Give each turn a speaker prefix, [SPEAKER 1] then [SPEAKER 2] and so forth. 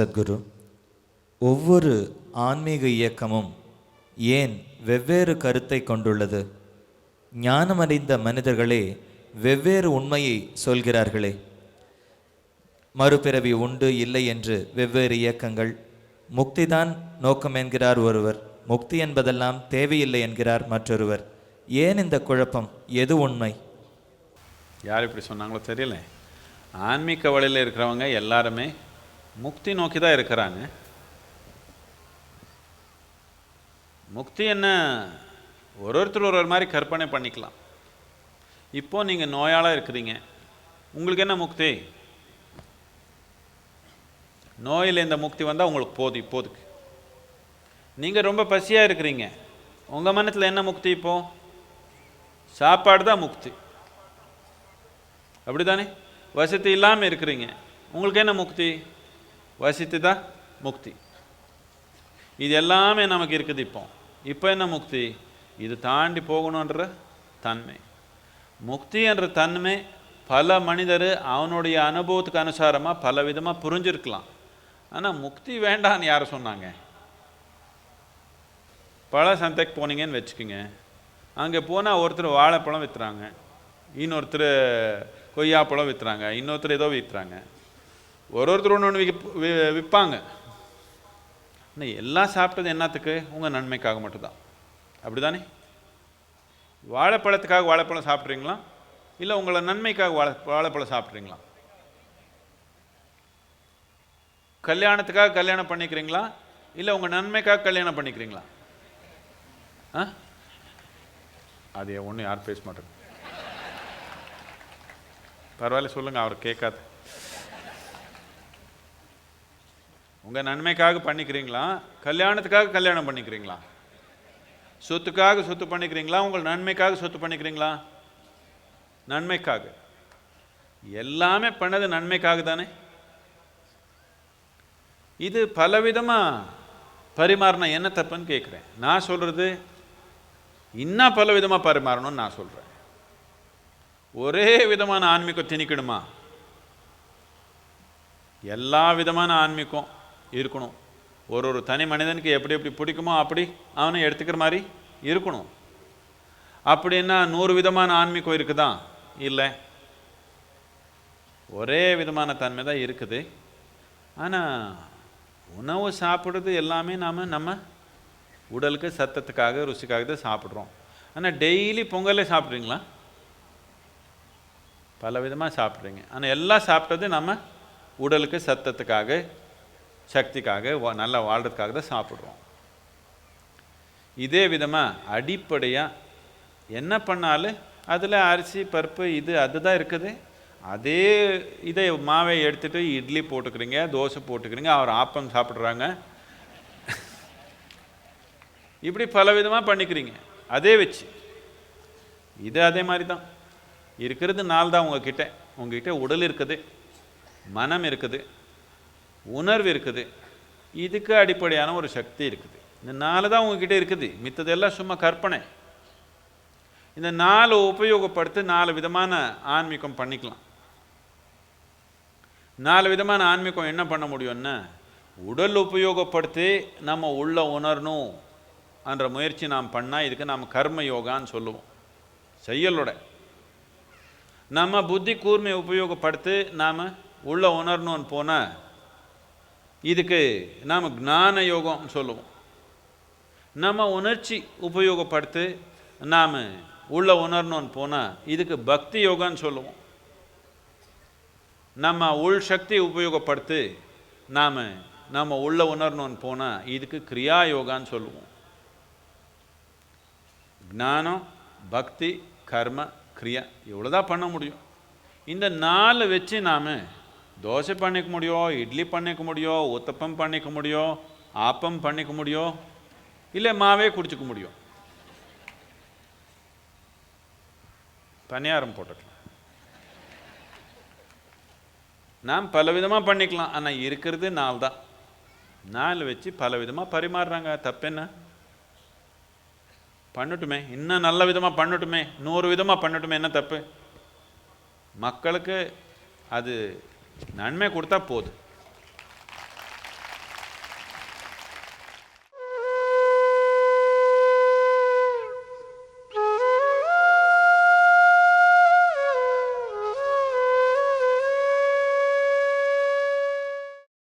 [SPEAKER 1] சத்குரு ஒவ்வொரு ஆன்மீக இயக்கமும் ஏன் வெவ்வேறு கருத்தை கொண்டுள்ளது? ஞானமடைந்த மனிதர்களே வெவ்வேறு உண்மையை சொல்கிறார்களே. மறுபிறவி உண்டு இல்லை என்று வெவ்வேறு இயக்கங்கள். முக்திதான் நோக்கம் என்கிறார் ஒருவர். முக்தி என்பதெல்லாம் தேவையில்லை என்கிறார் மற்றொருவர். ஏன் இந்த குழப்பம்? எது உண்மை?
[SPEAKER 2] யார் இப்படி சொன்னாங்களோ தெரியல. ஆன்மீக வழியில் இருக்கிறவங்க எல்லாருமே முக்தி நோக்கி தான் இருக்கிறாங்க. முக்தி என்ன? ஒரு ஒருத்தர் ஒரு ஒரு மாதிரி கற்பனை பண்ணிக்கலாம். இப்போ நீங்கள் நோயாளாக இருக்கிறீங்க. உங்களுக்கு என்ன முக்தி? நோயில் இந்த முக்தி வந்தால் உங்களுக்கு போதும் இப்போதுக்கு நீங்கள் ரொம்ப பசியாக இருக்கிறீங்க. உங்கள் மனத்தில் என்ன முக்தி இப்போ? சாப்பாடு தான் முக்தி. அப்படிதானே? வசதி இல்லாமல் இருக்கிறீங்க. உங்களுக்கு என்ன முக்தி? வசித்துதா தான் முக்தி. இது எல்லாமே நமக்கு இருக்குது இப்போ. இப்போ என்ன முக்தி? இது தாண்டி போகணுன்ற தன்மை. முக்தி என்ற தன்மை பல மனிதர் அவனுடைய அனுபவத்துக்கு அனுசாரமாக பல விதமாக புரிஞ்சிருக்கலாம். ஆனால் முக்தி வேண்டான்னு யார் சொன்னாங்க? பழ சந்தைக்கு போனீங்கன்னு வச்சுக்கோங்க. அங்கே போனால் ஒருத்தர் வாழைப்பழம் விற்றுறாங்க இன்னொருத்தர் கொய்யாப்பழம் விற்றுறாங்க இன்னொருத்தர் ஏதோ விற்றுறாங்க ஒரு ஒருத்தர் ஒன்று ஒன்று விப் வி- விற்பாங்க ஆனால் எல்லாம் சாப்பிட்டது என்னத்துக்கு? உங்கள் நன்மைக்காக மட்டும்தான். அப்படி தானே வாழைப்பழத்துக்காக வாழைப்பழம் சாப்பிட்றீங்களா? இல்லை உங்களை நன்மைக்காக வாழை வாழைப்பழம் சாப்பிட்றீங்களா? கல்யாணத்துக்காக கல்யாணம் பண்ணிக்கிறீங்களா? இல்லை உங்கள் நன்மைக்காக கல்யாணம் பண்ணிக்கிறீங்களா? ஆ? அது ஒன்றும் யார் பேச மாட்டேங்க. பரவாயில்ல சொல்லுங்கள் அவர் கேட்காது. உங்கள் நன்மைக்காக பண்ணிக்கிறீங்களா? கல்யாணத்துக்காக கல்யாணம் பண்ணிக்கிறீங்களா? சொத்துக்காக சொத்து பண்ணிக்கிறீங்களா? உங்கள் நன்மைக்காக சொத்து பண்ணிக்கிறீங்களா? நன்மைக்காக. எல்லாமே பண்ணது நன்மைக்காக தானே? இது பலவிதமாக பரிமாறினா என்ன தப்புன்னு கேட்குறேன் நான் சொல்கிறது இன்னும் பலவிதமாக பரிமாறணும்னு நான் சொல்கிறேன் ஒரே விதமான ஆன்மீகம் திணிக்கணுமா? எல்லா விதமான ஆன்மீகம் இருக்கணும். ஒரு ஒரு தனி மனிதனுக்கு எப்படி எப்படி பிடிக்குமோ அப்படி அவனை எடுத்துக்கிற மாதிரி இருக்கணும். அப்படின்னா நூறு விதமான ஆன்மீகம் இருக்குதா இல்லை. ஒரே விதமான தன்மை தான் இருக்குது. ஆனால் உணவு சாப்பிட்றது எல்லாமே நாம் நம்ம உடலுக்கு சத்தத்துக்காக ருசிக்காக தான் சாப்பிட்றோம். ஆனால் டெய்லி பொங்கலே சாப்பிட்றீங்களா? பல விதமாக சாப்பிட்றீங்க. ஆனால் எல்லாம் சாப்பிட்டது நம்ம உடலுக்கு சத்தத்துக்காக சக்திக்காக வா- நல்லா வாழ்கிறதுக்காக தான் சாப்பிட்றோம் இதே விதமாக அடிப்படையாக என்ன பண்ணாலும் அதில் அரிசி பருப்பு இது அதுதான் இருக்குது. அதே இதை மாவை எடுத்துட்டு இட்லி போட்டுக்கிறீங்க தோசை போட்டுக்கிறீங்க அவர் ஆப்பம் சாப்பிட்றாங்க. இப்படி பல விதமாக பண்ணிக்கிறீங்க. அதே வச்சு. இது அதே மாதிரி தான். இருக்கிறது நாள் தான் உங்ககிட்ட. உங்ககிட்ட உடல் இருக்குது. மனம் இருக்குது. உணர்வு இருக்குது. இதுக்கு அடிப்படையான ஒரு சக்தி இருக்குது. இந்த நாலு தான் உங்ககிட்ட இருக்குது. மித்ததெல்லாம் சும்மா கற்பனை. இந்த நாலு உபயோகப்படுத்தி நாலு விதமான ஆன்மீகம் பண்ணிக்கலாம். நாலு விதமான ஆன்மீகம் என்ன பண்ண முடியும்னா உடல் உபயோகப்படுத்தி நம்ம உள்ள உணரணும் என்ற முயற்சி நாம் பண்ணால் இதுக்கு நாம் கர்ம யோகான்னு சொல்லுவோம். செயலோட. நம்ம புத்தி கூர்மையை உபயோகப்படுத்தி நாம் உள்ள உணரணும்னு போனால் இதுக்கு நாம் ஞான யோகம்னு சொல்லுவோம். நம்ம உணர்ச்சி உபயோகப்படுத்தி நாம் உள்ள உணரணும்னு போனால் இதுக்கு பக்தி யோகான்னு சொல்லுவோம். நம்ம உள் சக்தி உபயோகப்படுத்தி நாம் நம்ம உள்ள உணரணும்னு போனால் இதுக்கு கிரியா யோகான்னு சொல்லுவோம். ஞானம் பக்தி கர்ம கிரியா இவ்வளோதான் பண்ண முடியும். இந்த நாலு வச்சு நாம் தோசை பண்ணிக்க முடியும் இட்லி பண்ணிக்க முடியும் உத்தப்பம் பண்ணிக்க முடியும் ஆப்பம் பண்ணிக்க முடியும் இல்லை மாவே குடிச்சிக்க முடியும் பணியாரம் போட்டுக்கலாம். நாம் பல விதமாக பண்ணிக்கலாம் ஆனால் இருக்கிறது நாள் தான் நாள் வச்சு பல விதமாக பரிமாறுறாங்க தப்பென்ன? பண்ணட்டுமே இன்னும் நல்ல விதமாக பண்ணட்டுமே நூறு விதமாக பண்ணட்டுமே என்ன தப்பு? மக்களுக்கு அது நன்மை கொடுத்தா போதும்.